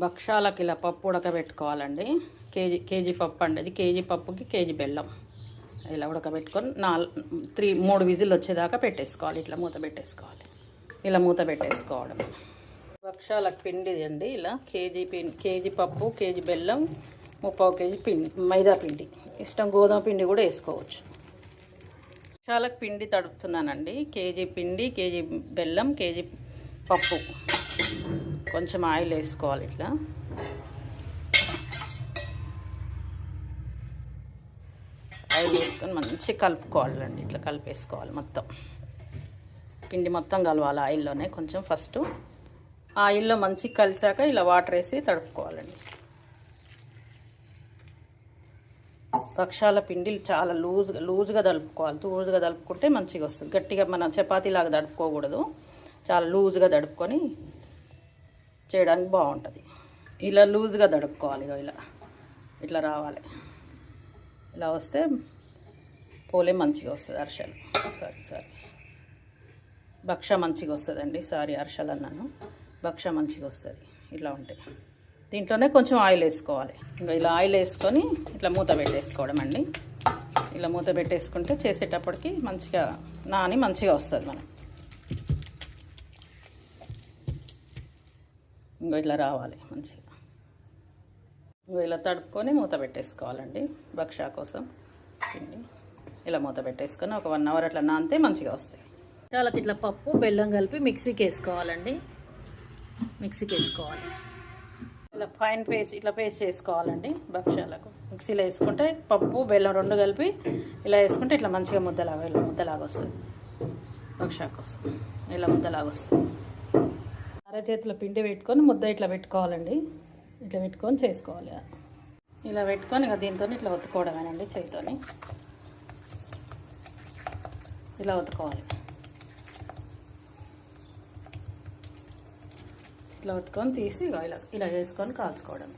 భక్షాలకి ఇలా పప్పు ఉడకబెట్టుకోవాలండి. KG KG పప్పు అండి అది. కేజీ పప్పుకి కేజీ బెల్లం ఇలా ఉడకబెట్టుకొని నాలుగు త్రీ మూడు విజిల్ వచ్చేదాకా పెట్టేసుకోవాలి. ఇట్లా మూత పెట్టేసుకోవాలి. ఇలా మూత పెట్టేసుకోవడం. భక్షాలకు పిండి అండి ఇలా. కేజీ పిండి కేజీ పప్పు కేజీ బెల్లం ముప్పావు కేజీ పిండి మైదా పిండి. ఇష్టం గోధుమ పిండి కూడా వేసుకోవచ్చు. భక్షాలకు పిండి తడుపుతున్నానండి. కేజీ పిండి కేజీ బెల్లం కేజీ పప్పు. కొంచెం ఆయిల్ వేసుకోవాలి ఇట్లా. ఆయిల్ వేసుకొని మంచి కలుపుకోవాలండి. ఇట్లా కలిపేసుకోవాలి మొత్తం. పిండి మొత్తం కలవాలి ఆయిల్లోనే కొంచెం ఫస్ట్. ఆయిల్లో మంచి కలిసాక ఇలా వాటర్ వేసి తడుపుకోవాలండి. పక్షాల పిండి చాలా లూజ్గా లూజ్గా తడుపుకోవాలి. లూజ్గా తడుపుకుంటే మంచిగా వస్తుంది. గట్టిగా మనం చపాతీలాగా తడుపుకోకూడదు. చాలా లూజ్గా తడుపుకొని చేయడానికి బాగుంటుంది. ఇలా లూజ్గా తడుపుకోవాలి ఇగో ఇలా. ఇట్లా రావాలి. ఇలా వస్తే పోలే మంచిగా వస్తుంది అరిసెలు సారీ సారీ. భక్ష మంచిగా వస్తుందండి. సారీ అరిసెలు అన్నాను. భక్ష మంచిగా వస్తుంది. ఇట్లా ఉంటాయి దీంట్లోనే కొంచెం ఆయిల్ వేసుకోవాలి. ఇంకా ఇలా ఆయిల్ వేసుకొని ఇట్లా మూత పెట్టేసుకోవడం అండి. ఇలా మూత పెట్టేసుకుంటే చేసేటప్పటికి మంచిగా నాని మంచిగా వస్తుంది మనం ఇంకో ఇట్లా రావాలి మంచిగా. ఇంకో ఇలా తడుపుకొని మూత పెట్టేసుకోవాలండి. బక్షా కోసం పిండి. ఇలా మూత పెట్టేసుకొని ఒక వన్ అవర్ అట్లా నానితే మంచిగా వస్తాయి. వాళ్ళకి ఇట్లా పప్పు బెల్లం కలిపి మిక్సీకి వేసుకోవాలండి మిక్సీకి వేసుకోవాలి ఇలా ఫైన్ పేస్ట్ ఇట్లా పేస్ట్ చేసుకోవాలండి భక్ష్యాలకు. మిక్సీలో వేసుకుంటే పప్పు బెల్లం రెండు కలిపి ఇలా వేసుకుంటే ఇట్లా మంచిగా ముద్దలాగా ఇలా ముద్దలాగా వస్తుంది. భక్ష్యా కోసం ఇలా ముద్దలాగా వస్తుంది. అరచేతిలో పిండి పెట్టుకొని ముద్ద ఇట్లా పెట్టుకోవాలండి. ఇట్లా పెట్టుకొని చేసుకోవాలి ఇలా పెట్టుకొని ఇక దీంతో ఇట్లా ఒత్తుకోవడమేనండి చేతితోని ఇలా ఒత్తుకోవాలి. ఇట్లా ఒత్తుకొని తీసి ఇలా ఇలా వేసుకొని కాల్చుకోవడం